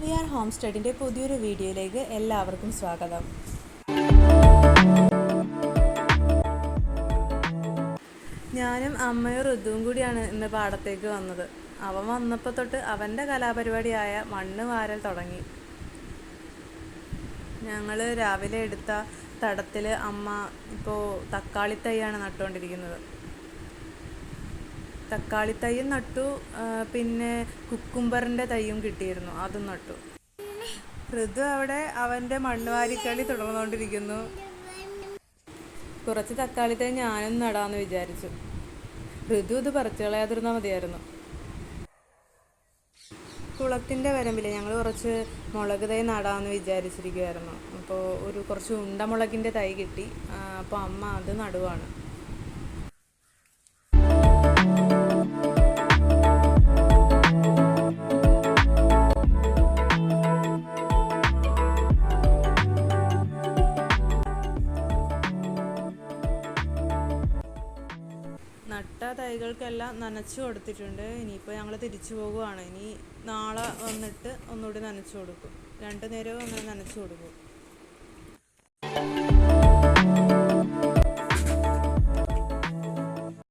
V R home സ്റ്റഡിന്റെ പുതിയൊരു വീഡിയോയിലേക്ക് എല്ലാവർക്കും സ്വാഗതം. ഞാനും അമ്മയും ഋതുവും കൂടിയാണ് ഇന്ന് പാടത്തേക്ക് വന്നത്. അവൻ വന്നപ്പോൾ തൊട്ട് അവന്റെ കലാപരിപാടിയായ മണ്ണ് വാരൽ തുടങ്ങി. ഞങ്ങൾ രാവിലെ എടുത്ത തടത്തിൽ അമ്മ ഇപ്പോൾ തക്കാളി തൈയാണ് നട്ടുകൊണ്ടിരിക്കുന്നത്. തക്കാളി തൈയും നട്ടു പിന്നെ കുക്കുംബറിന്റെ തൈയും കിട്ടിയിരുന്നു അതും നട്ടു. ഋതു അവിടെ അവന്റെ മണ്ണുവാരിക്കളി തുടർന്നുകൊണ്ടിരിക്കുന്നു. കുറച്ച് തക്കാളി തൈ ഞാനും നടാന്ന് വിചാരിച്ചു. ഋതു ഇത് പറിച്ചു കളയാതിരുന്നാൽ മതിയായിരുന്നു. കുളത്തിന്റെ വരമ്പിൽ ഞങ്ങൾ കുറച്ച് മുളക് തൈ നടാന്ന് വിചാരിച്ചിരിക്കുമായിരുന്നു അപ്പോൾ ഒരു കുറച്ച് ഉണ്ടമുളകിന്റെ തൈ കിട്ടി. അപ്പോൾ അമ്മ അത് നടുവാണ്. നട്ട തൈകൾക്കെല്ലാം നനച്ചു കൊടുത്തിട്ടുണ്ട്. ഇനിയിപ്പോൾ ഞങ്ങൾ തിരിച്ചു പോകുവാണ് ഇനി നാളെ വന്നിട്ട് ഒന്നുകൂടി നനച്ചു കൊടുക്കും. രണ്ടു നേരവും അങ്ങനെ നനച്ചു കൊടുക്കും.